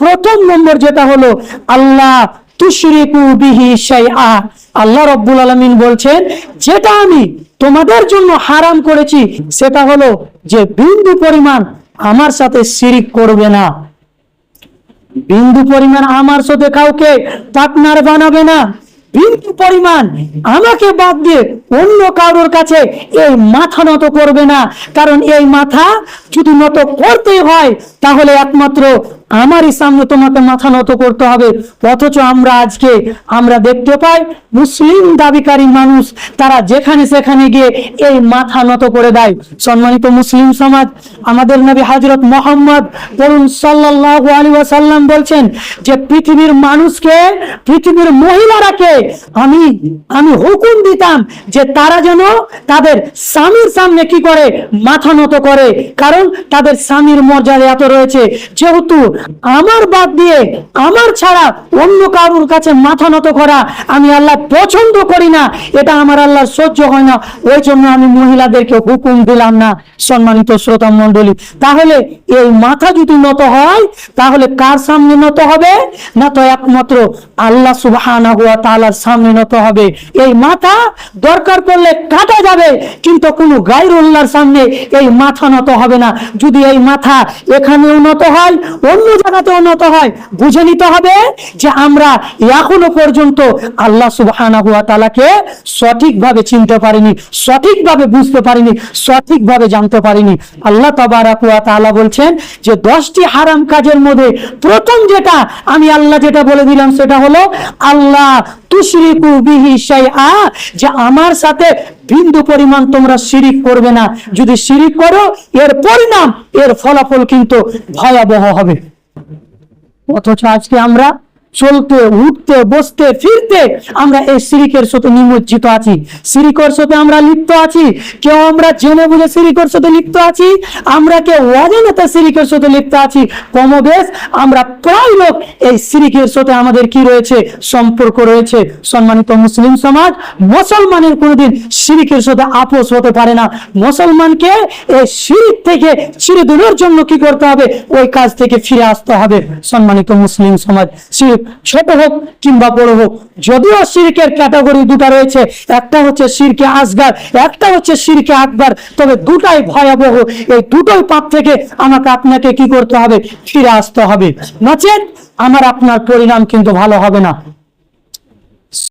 প্রথম নম্বর যেটা হলো, আল্লাহ আল্লাহ রব্বুল আলামিন বলছেন, যেটা আমি তোমাদের জন্য হারাম করেছি, সেটা হলো যে বিন্দু পরিমাণ আমার সাথে শিরিক করবে না। বিন্দু পরিমাণ আমার সাথে কাউকে পার্টনার বানাবে না। বিন্দু পরিমাণ? আমাকে বাদ দিয়ে অন্য কারোর কাছে এই মাথা নত করবে না। কারণ এই মাথা যদি নত করতে হয়, তাহলে একমাত্র আমারই সামনে তোমাকে মাথা নত করতে হবে। অথচ আমরা আজকে, আমরা দেখতে পাই মুসলিম দাবিকারী মানুষ, তারা যেখানে সেখানে গিয়ে এই মাথা নত করে দেয়। সম্মানিত মুসলিম সমাজ, আমাদের নবী হজরত মোহাম্মদ বলুন সাল্লাল্লাহু আলাইহি ওয়াসাল্লাম বলছেন যে, পৃথিবীর মানুষকে, পৃথিবীর মহিলারাকে আমি আমি হুকুম দিতাম যে তারা যেন তাদের স্বামীর সামনে কি করে মাথা নত করে। কারণ তাদের স্বামীর মর্যাদা এত রয়েছে। যেহেতু আমার বাদ দিয়ে আমার ছাড়া অন্য কারোর কাছে মাথা নত করা আমি আল্লাহ পছন্দ করি না, এটা আমার আল্লাহর সহ্য হয় না। ওই জন্য আমি মহিলাদেরকে হুকুম দিলাম না, সম্মানিত শ্রোতা মণ্ডলী। তাহলে এই মাথা যদি নত হয়, তাহলে কার সামনে নত হবে? না তো একমাত্র আল্লাহ সুবহানাহু তাআলার সামনে নত হবে। এই মাথা দরকার পড়লে কাটা যাবে, কিন্তু কোনো গায়রুল্লাহর সামনে এই মাথা নত হবে না। যদি এই মাথা এখানেও নত হয়, অন্য জায়গাতেও নত হয়, বুঝে নিতে হবে যে আমরা এখনও পর্যন্ত আল্লাহ সুবহানাহু ওয়া তাআলাকে সঠিকভাবে চিনতে পারিনি, সঠিকভাবে বুঝতে পারিনি, সঠিকভাবে জানতে পারিনি। আল্লাহ তাবারাক ওয়া তাআলা বলছেন যে দশটি হারাম কাজের মধ্যে প্রথম যেটা আমি আল্লাহ যেটা বলে দিলাম সেটা হলো আল্লাহ যে আমার সাথে বিন্দু পরিমাণ তোমরা শিরিক করবে না। যদি শিরিক করো, এর পরিণাম, এর ফলাফল কিন্তু ভয়াবহ হবে। অথচ আজকে আমরা চলতে, উঠতে, বসতে, ফিরতে আমরা এই সিরিকের সাথে নিমজ্জিত আছি। সিরিকর সাথে আমরা লিপ্ত আছি। কেউ আমরা জেনে বুঝে সিরিকর সাথে লিপ্ত আছি? আমরা কেউ অজানাতে সিরিকের সাথে লিপ্ত আছি? কমবেশ, আমরা প্রায় লোক এই সিরিকের সাথে আমাদের কি রয়েছে? সম্পর্ক রয়েছে। সম্মানিত মুসলিম সমাজ, মুসলমানের কোনোদিন সিরিকের সাথে আপোষ হতে পারে না। মুসলমানকে এই শিরিক থেকে চিরদিনের জন্য কি করতে হবে? ওই কাজ থেকে ফিরে আসতে হবে। সম্মানিত মুসলিম সমাজ শিরিক ছোট হোক কিংবা বড় হোক, যদিও সিরকের ক্যাটাগরি দুটা রয়েছে, একটা হচ্ছে সিরকে আসগার একটা হচ্ছে সিরকে আকবার, তবে দুটাই ভয়াবহ। এই দুটোই পাপ থেকে আমাকে আপনাকে কি করতে হবে? ফিরে আসতে হবে। নচেত আমার আপনার পরিণাম কিন্তু ভালো হবে না।